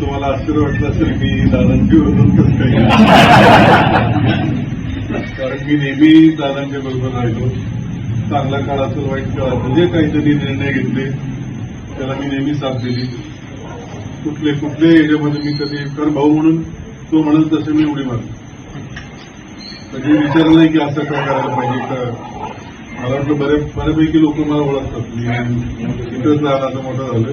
तुम्हाला आश्चर्य वाटलं असेल की दादांची बरोबर कसं काही कारण मी नेहमी दादांच्या बरोबर राहिलो चांगला काळ असेल वाईट काळ असेल जे काहीतरी निर्णय घेतले त्याला मी नेहमी साथ दिली. कुठले कुठल्या एरियामध्ये मी कधी कर भाऊ म्हणून तो म्हणून तसे मी उडी मारली म्हणजे विचार नाही की असं काय करायला पाहिजे का. मला वाटलं बऱ्या बऱ्यापैकी लोक मला ओळखतात. मी तिथंच असं मोठं झालं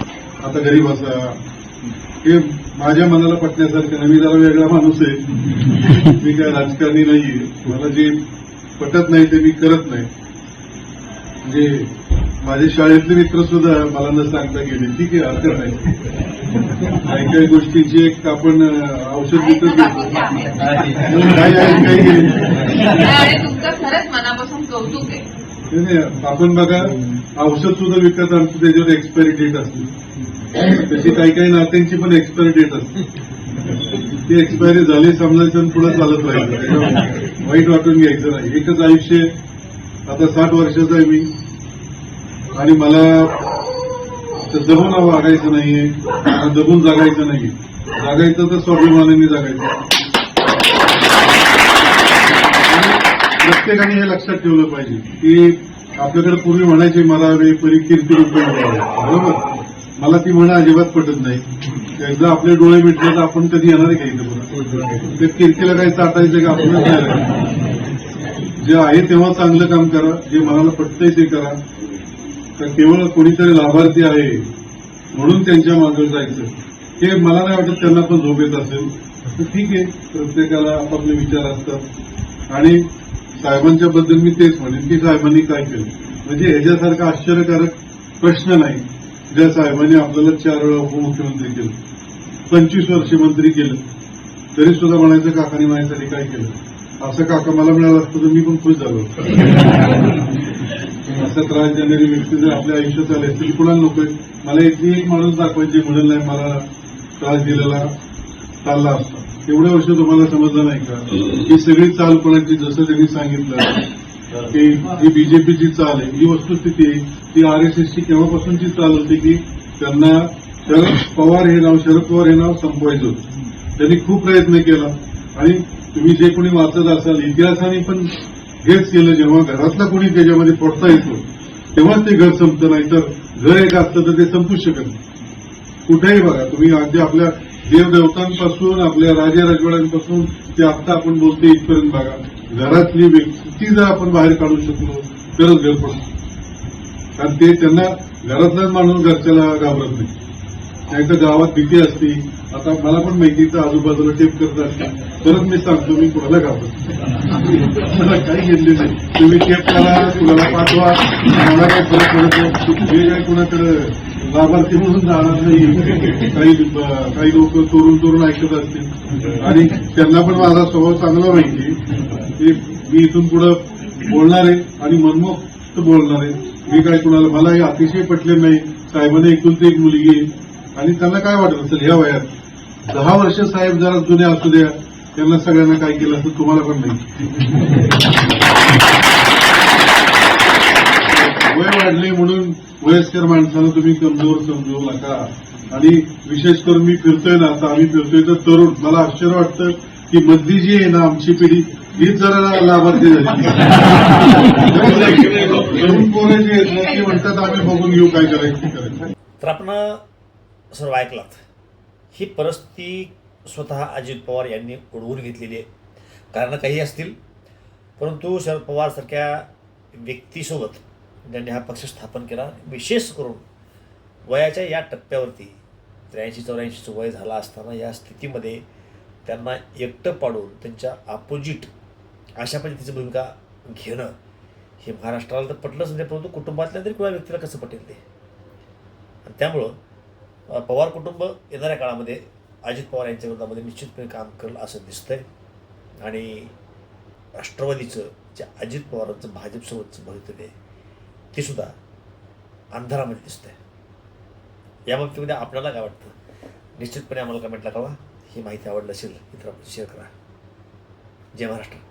आता घरी बसा हे माझ्या मनाला पटण्यासारखं नाही मी जरा वेगळा माणूस आहे. मी काय राजकारणी नाहीये. मला जे पटत नाही ते मी करत नाही. म्हणजे माझे शाळेतले मित्र सुद्धा मला न सांगता गेले. ठीक आहे हरकत नाही. काही काही गोष्टींची एक आपण औषध विकत घेतो काही काही कौतुक आहे. नाही, नाही, आपण बघा औषध सुद्धा विकत आणतो त्याच्यावर एक्सपायरी डेट असते. तशी काही काही नात्यांची पण एक्सपायरी डेट असते. ती एक्सपायरी झाली समजायचं पुढे चालत राहायचं वाईट वाटून घ्यायचं नाही. एकच आयुष्य आहे. आता साठ वर्षाचा आहे मी. आणि मला तर वागायचं नाहीये. जगून जगायचं नाहीये. जगायचं तर स्वाभिमानाने जगायचं. प्रत्येकाने हे लक्षात ठेवलं पाहिजे की आपल्याकडे पूर्वी म्हणायचे मला रे परी कीर्ती रुपये बरोबर? मला ती म्हणा अजिबात पटत नाही. एकदा आपले डोळे मिटले तर आपण कधी येणार काही पुन्हा ते कीर्तीला काही चाटायचं का? आपणच जे आहे तेव्हा चांगलं काम करा. जे मनाला पटतंय ते करा. तर केवळ कोणीतरी लाभार्थी आहे म्हणून त्यांच्या मागे जायचं. हे मला नाही वाटत त्यांना पण झोप येत असेल. तर ठीक आहे. प्रत्येकाला आपापले विचार असतात. आणि साहेबांच्या बद्दल मी तेच म्हणेन की साहेबांनी काय केलं? म्हणजे ह्याच्यासारखा आश्चर्यकारक प्रश्न नाही. ज्या साहेबांनी आपल्याला चार वेळा उपमुख्यमंत्री केलं पंचवीस वर्षे मंत्री केलं तरी सुद्धा म्हणायचं काकाने माझ्यासाठी काय केलं? असं काका मला मिळालं असतं तर मी पण खुश झालो असं त्रास देणारी व्यक्ती जर आपल्या आयुष्यात आले असतील कुणाला नको? मला इथली एक माणूस दाखवायची म्हणून नाही मला त्रास दिलेला चालला असता. एवढ्या वर्ष तुम्हाला समजलं नाही का? ही सगळी चाल कोणाची जसं त्यांनी सांगितलं की ही बीजेपीची चाल आहे ही वस्तुस्थिती आहे ती आर एस केव्हापासूनची चाल होती की त्यांना शरद पवार हे नाव शरद पवार हे नाव संपवायचं होतं. त्यांनी खूप प्रयत्न केला. आणि तुम्ही जे कोणी वाचत असाल इतिहासाने पण हेच केलं जेव्हा घरातला कोणी त्याच्यामध्ये पडता येतो तेव्हाच ते घर संपतं नाही तर घर एक असतं तर ते संपूच शकत नाही. कुठेही बघा तुम्ही अगदी आपल्या देवदेवतांपासून आपल्या राजे राजवाड्यांपासून ते आत्ता आपण बोलतो इथपर्यंत बघा. घरातली व्यक्ती जर आपण बाहेर काढू शकलो तरच घर पडतो. कारण ते त्यांना घरातलाच माणूस घरच्याला घाबरत नाही. नाहीतर गावात भीती असती. आता मला पण माहिती तर आजूबाजूला टेप करत असते. परत मी सांगतो मी कुणाला घाबरत मला काही घेतले नाही. तुम्ही टेप करा कुणाला पाठवा मला काही फरक पडतो नाही. हे काही कुणाकडे लाभार्थी म्हणून जाणार नाही. काही काही लोक तोरून तोरून ऐकत असतील. आणि त्यांना पण माझा स्वभाव चांगला माहिती की मी इथून पुढं बोलणार आहे आणि मनमोक्त बोलणार आहे. मी काय कुणाला मला हे अतिशय पटले नाही. साहेबांनी एकूण एक मुलगी आहे. आणि त्यांना काय वाटत असेल ह्या वयात? दहा वर्ष साहेब जरा जुने असू द्या. त्यांना सगळ्यांना काय केलं असं तुम्हाला पण नाही वय वाढले म्हणून वयस्कर माणसाला तुम्ही कमजोर समजू नका. आणि विशेष करून मी फिरतोय ना आता आम्ही फिरतोय तर तरुण. मला आश्चर्य वाटतं की मधली जी आहे ना आमची पिढी हीच जरा लाभार्थी झाली. तरुण पोरे जे आहेत ना, ते म्हणतात आम्ही बघून घेऊ काय करायचं करायचं. तर आपण सर्व ऐकलात. ही परिस्थिती स्वतः अजित पवार यांनी ओढवून घेतलेली आहे. कारण काही असतील परंतु शरद पवारसारख्या व्यक्तीसोबत ज्यांनी हा पक्ष स्थापन केला. विशेष करून वयाच्या या टप्प्यावरती त्र्याऐंशी चौऱ्याऐंशीचं वय झाला असताना या स्थितीमध्ये त्यांना एकटं पाडून त्यांच्या अपोजिट अशा पद्धतीची भूमिका घेणं हे महाराष्ट्राला तर पटलंच नाही परंतु कुटुंबातल्या तरी कुणा व्यक्तीला कसं पटेल ते? आणि त्यामुळं पवार कुटुंब येणाऱ्या काळामध्ये अजित पवार यांच्या विरोधामध्ये निश्चितपणे काम करेल असं दिसतंय. आणि राष्ट्रवादीचं जे अजित पवारांचं भाजपसोबतचं भवितव्य तीसुद्धा सुद्धा अंधारामध्ये दिसते. या बाबतीमध्ये आपल्याला काय वाटतं? निश्चितपणे आम्हाला कमेंटला कळवा ही माहिती आवडली असेल मित्रांनो शेअर करा. जय महाराष्ट्र.